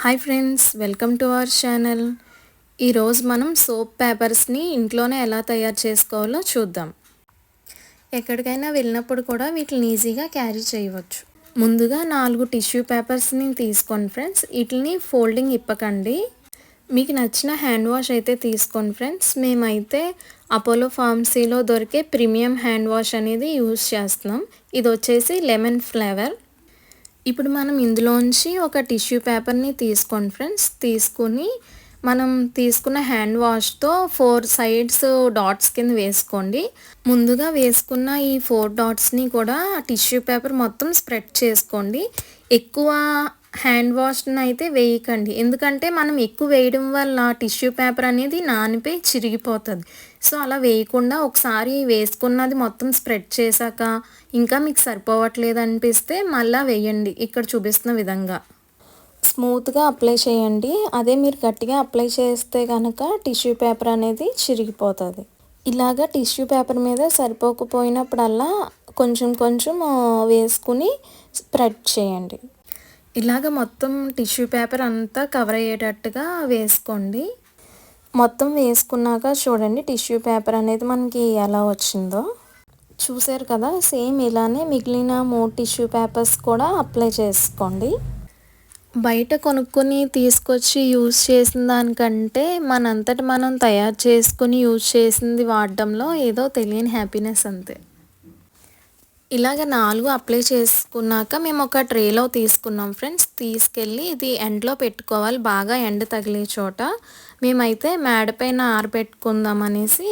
Hi friends welcome to our channel ఈరోజు మనం soap పేపర్స్ని ఇంట్లోనే ఎలా తయారు చేసుకోవాలో చూద్దాం. ఎక్కడికైనా వెళ్ళినప్పుడు కూడా వీటిని ఈజీగా క్యారీ చేయవచ్చు. ముందుగా నాలుగు టిష్యూ పేపర్స్ని తీసుకోండి ఫ్రెండ్స్ వీటిని ఫోల్డింగ్ ఇప్పకండి. మీకు నచ్చిన హ్యాండ్ వాష్ అయితే తీసుకోండి ఫ్రెండ్స్ మేమైతే అపోలో ఫార్మసీలో దొరికే ప్రీమియం హ్యాండ్ వాష్ అనేది యూజ్ చేస్తున్నాం. ఇది వచ్చేసి లెమన్ ఫ్లేవర్ ఇప్పుడు మనం ఇందులోంచి ఒక టిష్యూ పేపర్ని తీసుకోండి ఫ్రెండ్స్. తీసుకుని మనం తీసుకున్న హ్యాండ్ వాష్తో ఫోర్ సైడ్స్ డాట్స్ కింద వేసుకోండి. ముందుగా వేసుకున్న ఈ ఫోర్ డాట్స్ని కూడా టిష్యూ పేపర్ మొత్తం స్ప్రెడ్ చేసుకోండి. ఎక్కువ హ్యాండ్ వాష్ని అయితే వేయకండి. ఎందుకంటే మనం ఎక్కువ వేయడం వల్ల టిష్యూ పేపర్ అనేది నానిపోయి చిరిగిపోతుంది. సో అలా వేయకుండా ఒకసారి వేసుకున్నది మొత్తం స్ప్రెడ్ చేశాక ఇంకా మీకు సరిపోవట్లేదు అనిపిస్తే మళ్ళీ వేయండి. ఇక్కడ చూపిస్తున్న విధంగా. స్మూత్గా అప్లై చేయండి. అదే మీరు గట్టిగా అప్లై చేస్తే కనుక టిష్యూ పేపర్ అనేది చిరిగిపోతుంది. ఇలాగ టిష్యూ పేపర్ మీద సరిపోకపోయినప్పుడల్లా కొంచెం కొంచెం వేసుకుని స్ప్రెడ్ చేయండి. ఇలాగ మొత్తం టిష్యూ పేపర్ అంతా కవర్ అయ్యేటట్టుగా వేసుకోండి. మొత్తం వేసుకున్నాక చూడండి టిష్యూ పేపర్ అనేది మనకి ఎలా వచ్చిందో. చూసారు కదా సేమ్ ఇలానే మిగిలిన మూడు టిష్యూ పేపర్స్ కూడా అప్లై చేసుకోండి. బయట కొనుక్కొని తీసుకొచ్చి యూజ్ చేసిన దానికంటే మనంతటి మనం తయారు చేసుకుని యూజ్ చేసింది వాడడంలో ఏదో తెలియని హ్యాపీనెస్ అంతే. ఇలాగ నాలుగు అప్లై చేసుకున్నాక మేము ఒక ట్రేలో తీసుకున్నాం ఫ్రెండ్స్. తీసుకెళ్ళి ఇది ఎండ్లో పెట్టుకోవాలి. బాగా ఎండ తగిలే చోట మేమైతే మేడ పైన ఆరబెట్టుకుందాం అనేసి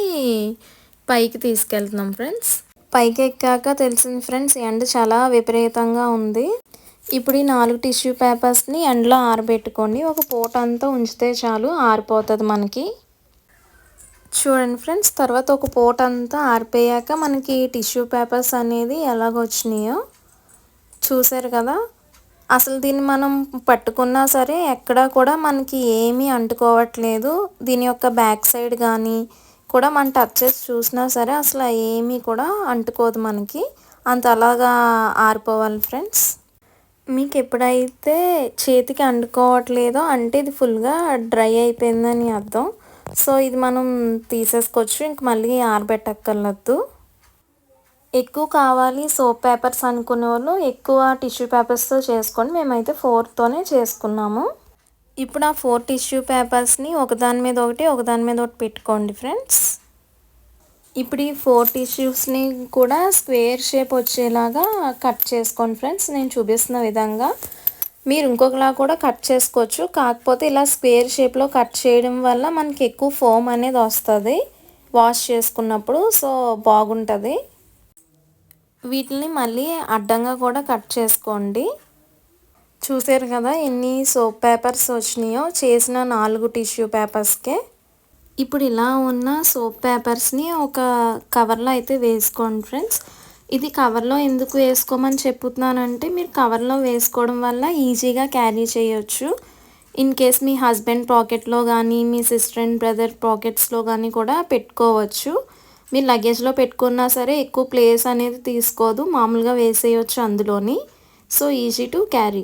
పైకి తీసుకెళ్తున్నాం ఫ్రెండ్స్. పైకి ఎక్కాక తెలిసింది ఫ్రెండ్స్ ఎండ చాలా విపరీతంగా ఉంది. ఇప్పుడు ఈ నాలుగు టిష్యూ పేపర్స్ని ఎండలో ఆరబెట్టుకోండి ఒక పూట అంతా ఉంచితే చాలు ఆరిపోతుంది మనకి. చూడండి ఫ్రెండ్స్ తర్వాత ఒక పూట అంతా ఆరిపోయాక మనకి టిష్యూ పేపర్స్ అనేది ఎలాగొచ్చినాయో చూసారు కదా. అసలు దీన్ని మనం పట్టుకున్నా సరే ఎక్కడా కూడా మనకి ఏమీ అంటుకోవట్లేదు. దీని యొక్క బ్యాక్ సైడ్ కానీ కూడా మనం టచ్ చేసి చూసినా సరే అసలు ఏమీ కూడా అంటుకోదు మనకి. అంత అలాగా ఆరిపోవాలి ఫ్రెండ్స్. మీకు ఎప్పుడైతే చేతికి అంటుకోవట్లేదో అంటే ఇది ఫుల్గా డ్రై అయిపోయిందని అర్థం. సో ఇది మనం తీసేసుకోవచ్చు. ఇంక మళ్ళీ ఆరబెట్టక్కర్లొద్దు ఎక్కువ కావాలి సోప్ పేపర్స్ అనుకునే వాళ్ళు ఎక్కువ టిష్యూ పేపర్స్తో చేసుకోండి మేమైతే ఫోర్తోనే చేసుకున్నాము. ఇప్పుడు ఆ ఫోర్ టిష్యూ పేపర్స్ని ఒకదాని మీద ఒకటి ఒకదాని మీద ఒకటి పెట్టుకోండి ఫ్రెండ్స్. ఇప్పుడు ఈ ఫోర్ టిష్యూస్ని కూడా స్క్వేర్ షేప్ వచ్చేలాగా కట్ చేసుకోండి ఫ్రెండ్స్. నేను చూపిస్తున్న విధంగా మీరు ఇంకొకలా కూడా కట్ చేసుకోవచ్చు. కాకపోతే ఇలా స్క్వేర్ షేప్లో కట్ చేయడం వల్ల మనకి ఎక్కువ ఫోమ్ అనేది వస్తుంది. వాష్ చేసుకున్నప్పుడు సో బాగుంటుంది. వీటిని మళ్ళీ అడ్డంగా కూడా కట్ చేసుకోండి. చూసారు కదా ఎన్ని సోప్ పేపర్స్ వచ్చినాయో? చేసిన నాలుగు టిష్యూ పేపర్స్కే. ఇప్పుడు ఇలా ఉన్న సోప్ పేపర్స్ని ఒక కవర్లో అయితే వేసుకోండి ఫ్రెండ్స్. ఇది కవర్లో ఎందుకు వేసుకోమని చెప్తున్నానంటే మీరు కవర్లో వేసుకోవడం వల్ల ఈజీగా క్యారీ చేయొచ్చు. ఇన్ కేస్ మీ హస్బెండ్ పాకెట్లో కానీ మీ సిస్టర్ అండ్ బ్రదర్ పాకెట్స్లో కానీ కూడా పెట్టుకోవచ్చు. మీరు లగేజ్లో పెట్టుకున్నా సరే ఎక్కువ ప్లేస్ అనేది తీసుకోదు. మామూలుగా వేసేయచ్చు అందులోని. సో ఈజీ టు క్యారీ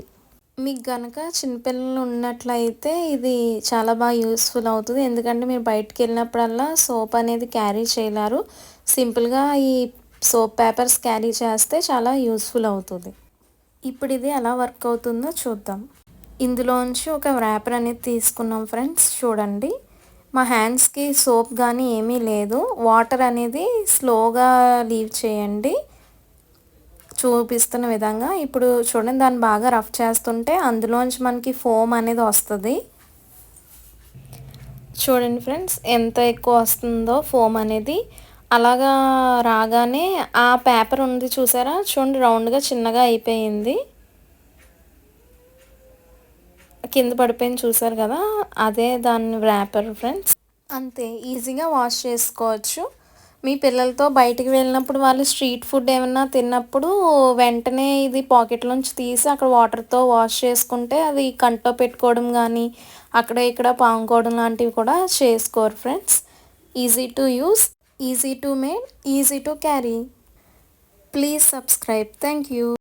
మీకు కనుక చిన్నపిల్లలు ఉన్నట్లయితే ఇది చాలా బాగా యూస్ఫుల్ అవుతుంది. ఎందుకంటే మీరు బయటకు వెళ్ళినప్పుడల్లా సోప్ అనేది క్యారీ చేయలేరు. సింపుల్గా ఈ సోప్ పేపర్స్ క్యారీ చేస్తే చాలా యూస్ఫుల్ అవుతుంది. ఇప్పుడు ఇది ఎలా వర్క్ అవుతుందో చూద్దాం. ఇందులోంచి ఒక ర్యాపర్ అనేది తీసుకున్నాం ఫ్రెండ్స్ చూడండి. మా హ్యాండ్స్కి సోప్ కానీ ఏమీ లేదు. వాటర్ అనేది స్లోగా లీవ్ చేయండి. చూపిస్తున్న విధంగా ఇప్పుడు చూడండి దాన్ని బాగా రఫ్ చేస్తుంటే అందులోంచి మనకి ఫోమ్ అనేది వస్తుంది. చూడండి ఫ్రెండ్స్ ఎంత ఎక్కువ వస్తుందో ఫోమ్ అనేది. అలాగా రాగానే ఆ పేపర్ ఉంది చూసారా? చూడండి రౌండ్గా చిన్నగా అయిపోయింది. కింద పడిపోయింది చూసారు కదా? అదే దాని ర్యాపర్ ఫ్రెండ్స్ అంతే ఈజీగా వాష్ చేసుకోవచ్చు. మీ పిల్లలతో బయటికి వెళ్ళినప్పుడు వాళ్ళు స్ట్రీట్ ఫుడ్ ఏమన్నా తిన్నప్పుడు వెంటనే ఇది పాకెట్లోంచి తీసి అక్కడ వాటర్తో వాష్ చేసుకుంటే అది కంట్లో పెట్టుకోవడం కానీ అక్కడ ఇక్కడ పాముకోవడం లాంటివి కూడా చేసుకోరు friends easy to use easy to make, easy to carry. Please subscribe. Thank you.